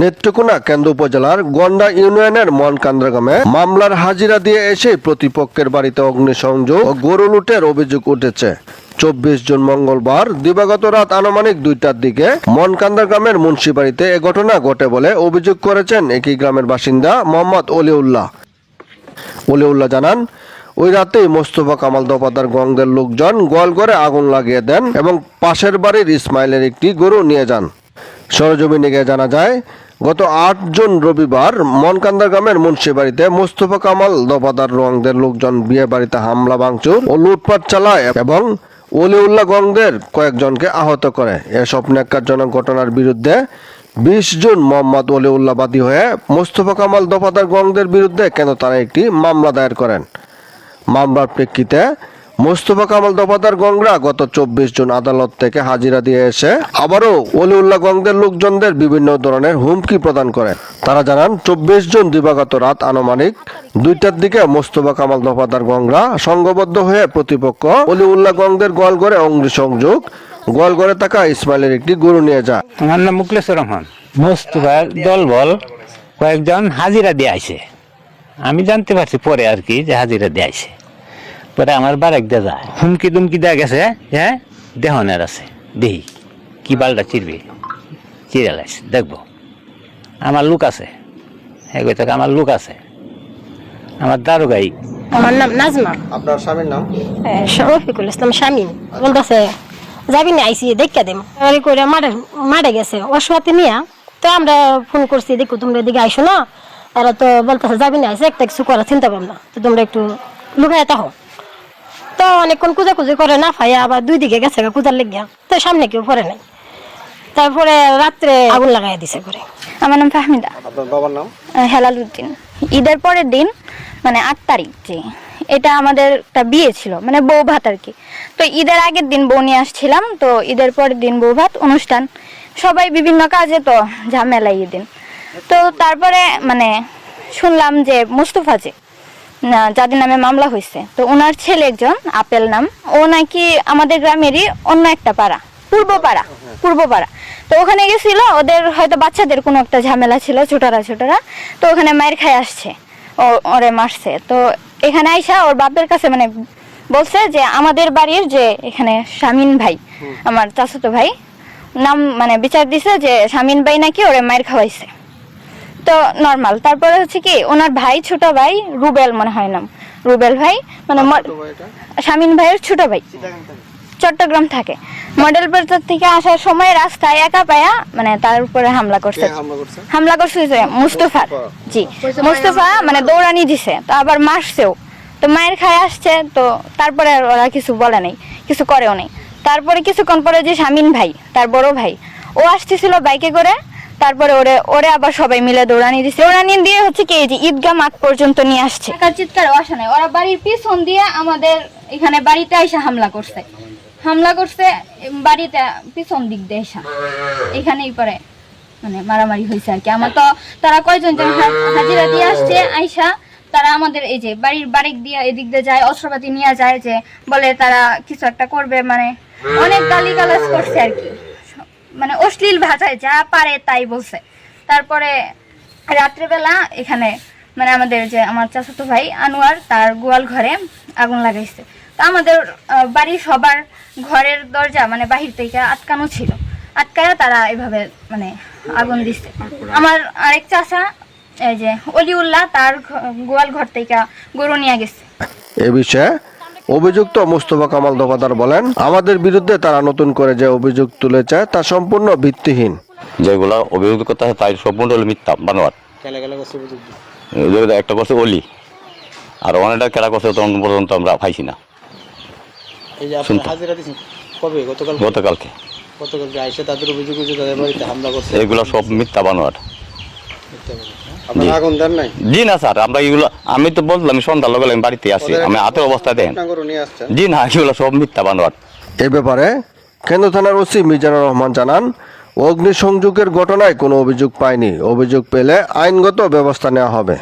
নেত্রকোনা কেন্দ্র উপজেলার গন্ডা ইউনিয়নের মনকান্দ্রা গ্রামে মামলার হাজিরা দিয়ে এসে প্রতিপক্ষের বাড়িতে অগ্নিসংযোগ ও গরু লুটের অভিযোগ উঠেছে। চব্বিশ জুন মঙ্গলবার দিবাগত রাত আনুমানিক দুইটার দিকে মনকান্দা গ্রামের মুন্সিবাড়িতে এ ঘটনা ঘটে বলে অভিযোগ করেছেন একই গ্রামের বাসিন্দা মোহাম্মদ অলিউল্লাহ। অলিউল্লাহ জানান, ওই রাতেই মোস্তফা কামাল দফাদার গঙ্গের লোকজন গোয়াল করে আগুন লাগিয়ে দেন এবং পাশের বাড়ির ইসমাইলের একটি গরু নিয়ে যান। সরজমিনে গিয়ে জানা যায় গত আট জুন রবিবার মনকান্দা গ্রামের মুন্সি বাড়িতে মোস্তফা কামাল, দফাদার রংদের লোকজন বিয়ে বাড়িতে হামলা, ভাঙচুর ও লুটপাট চালায় এবং অলিউল্লাহ গংদের কয়েকজনকে আহত করে। এসব ন্যাক্কারজনক ঘটনার বিরুদ্ধে বিশ জুন মোহাম্মদ অলিউল্লাহ বাদী হয়ে মোস্তফা কামাল, দফাদার গংদের বিরুদ্ধে কেন তারা একটি মামলা দায়ের করেন? মামলার প্রেক্ষিতে মোস্তফা কামাল দফাদার গংরা গত চব্বিশ জুন আদালত থেকে হাজিরা দিয়ে এসে আবারও অলিউল্লাহ গংদের লোকজনদের বিভিন্ন ধরনের হুমকি প্রদান করে। তারা জানান, চব্বিশ জুন দিবাগত রাত আনুমানিক দুইটার দিকে মোস্তফা কামাল দফাদার গংরা সংঘবদ্ধ হয়ে প্রতিপক্ষ অলিউল্লাহ গংদের গোয়ালঘরে অগ্নিসংযোগ, গোয়ালঘরে থাকা ইসমাইলের একটি গরু নিয়ে যায়। আমার নাম মুকলেশ্বর রহমান। মোস্তফার দলবল কয়েকজন হাজিরা দিয়ে আমি জানতে পারছি পরে আর কি যে হাজিরা দিয়ে পরে আমার বারেক দিয়ে যায়। হুমকি দুমকি দেওয়া গেছে হ্যাঁ? দেহনের আছে। দেহি কি বালটা চিরবি? চিরে লাইছে দেখব। আমার লোক আছে। হ্যাঁ কই থাকে আমার লোক আছে। আমার দারোগাই। আমার নাম নাজমা। আপনার স্বামীর নাম? হ্যাঁ, রফিকুল ইসলাম শামীম বলতেছে যাবি না আইসি দেখা দেম। এবারে করে মারে মারে গেছে অসুয়াতে নিয়া। তো আমরা ফোন করছি দেখো তোমরা এদিকে আইসো না। এরা তো বলতেছে যাবি না আইসি একটা কিছু করার চিন্তা ভাবনা। তো তোমরা একটু লুকায় তাহো তো অনেকক্ষণ কুজাকুজি করে না ফাইয়া আবার দুই দিকে গেছে কুজার লেগিয়া। তো সামনে কেউ পরে নাই। তারপরে রাত্রে আগুন লাগাই দিছে করে আমার নাম ফাহমিদা। আপনার বাবার নাম? হেলাল উদ্দিন ঈদের পরের দিন মানে আট তারিখ যে এটা আমাদের একটা বিয়ে ছিল মানে বউ ভাত আর কি। তো ঈদের আগের দিন বউ নিয়ে আসছিলাম তো ঈদের পরের দিন বউ ভাত অনুষ্ঠান। সবাই বিভিন্ন কাজে তো ঝামেলা ঈদিন তো তারপরে মানে শুনলাম যে মুস্তফা যে যাদের নামে মামলা হয়েছে। তো ওনার ছেলে একজন আপেল নাম। ও নাকি আমাদের গ্রামেরই অন্য একটা পাড়া পূর্ব পাড়া পূর্ব পাড়া। তো ওখানে গেছিল ওদের হয়তো বাচ্চাদের কোনো একটা ঝামেলা ছিল ছোটরা ছোটরা। তো ওখানে মায়ের খাই আসছে ও ওরে মারছে। তো এখানে আইসা ওর বাপের কাছে মানে বলছে যে আমাদের বাড়ির যে এখানে শামিন ভাই আমার চাচাতো ভাই নাম মানে বিচার দিছে যে শামিন ভাই নাকি ওরে মায়ের খাওয়াইছে। তো নর্মাল তারপরে হচ্ছে কি ওনার ভাই ছোট ভাই রুবেল মনে হয় নাম। রুবেল ভাই মানে শামিন ভাইয়ের ছোট ভাই। চট্টগ্রাম থাকে। মডেল বাজার থেকে আসার সময় রাস্তায় একা পায়া মানে তার উপরে হামলা করছে। হামলা করছে? যে মুস্তফা। জি মুস্তফা মানে দৌড়ানি দিছে তো আবার মারছেও। তো মায়ের খায় আসছে তো তারপরে ওরা কিছু বলে নাই কিছু করেও নাই। তারপরে কিছুক্ষণ পরে যে শামিন ভাই তার বড় ভাই ও আসতেছিল বাইকে করে তারপরে ওরে ওরে আবার সবাই মিলে দৌড়ানি দিছে। দৌড়ানি দিয়ে হচ্ছে কি, এই যে ঈদগাহ মাঠ পর্যন্ত নিয়ে আসছে। চিৎকার চিৎকার আসে নাই। ওরা বাড়ির পিছন দিয়ে আমাদের এখানে বাড়িতে এসে হামলা করছে। হামলা করছে বাড়িতে পিছন দিক দিয়ে এসে এখানেই পরে মানে মারামারি হয়েছে আর কি। আমার তো তারা কয়জন হাজিরা দিয়ে আসছে, আইসা, তারা আমাদের এই যে বাড়ির বাড়ির দিয়ে, এদিক দিয়ে যায়, অস্ত্রপাতি নিয়ে যায় যে বলে তারা কিছু একটা করবে মানে অনেক গালি গালাজ করছে আর কি। মানে অশ্লীল ভাষায় যা পারে তাই বলছে। তারপরে রাত্রেবেলা এখানে মানে আমাদের যে আমার চাচাতো ভাই আনোয়ার, তার গোয়াল ঘরে আগুন লাগাইছে। তো আমাদের বাড়ির সবার ঘরের দরজা মানে বাহির থেকে আটকানো ছিল। আটকায়া তারা এভাবে মানে আগুন দিচ্ছে আমার আরেক চাষা এই যে অলিউল্লাহ, তার গোয়াল ঘর থেকে গরু নিয়ে গেছে। এ বিষয়ে অভিযুক্ত মুস্তফা কামাল দফাদার বলেন আমাদের বিরুদ্ধে তারা নতুন করে যে অভিযোগ তুলেছে তা সম্পূর্ণ ভিত্তিহীন। যেগুলা অভিযোগ করতে আছে তাই সম্পূর্ণ হলো মিথ্যা বানোয়ার একটা করছে অলি আর অনেকটা কেরা করছে তখন পর্যন্ত আমরা পাইছি না। এই যে আপনি শুনতাম। হাজিরা দিয়েছেন কবে? গতকাল গতকালকে। গতকালকে আইসে তাদের অভিযোগ তাদের বাড়িতে হামলা করছে। এগুলো সব মিথ্যা বানোয়ার আপনারা আগুন দেন নাই জি। না স্যার আমরা এগুলো আমি তো বললাম সন্ধ্যার লগে আমি বাড়িতে আসি আমি হাতের অবস্থায় দেন জি না এগুলো সব মিথ্যা বানোয়ার। এ ব্যাপারে কেন্দ্র থানার ওসি মিজানুর রহমান জানান অগ্নিসংযোগের ঘটনায় কোনো অভিযোগ পায়নি। অভিযোগ পেলে আইনগত ব্যবস্থা নেওয়া হবে।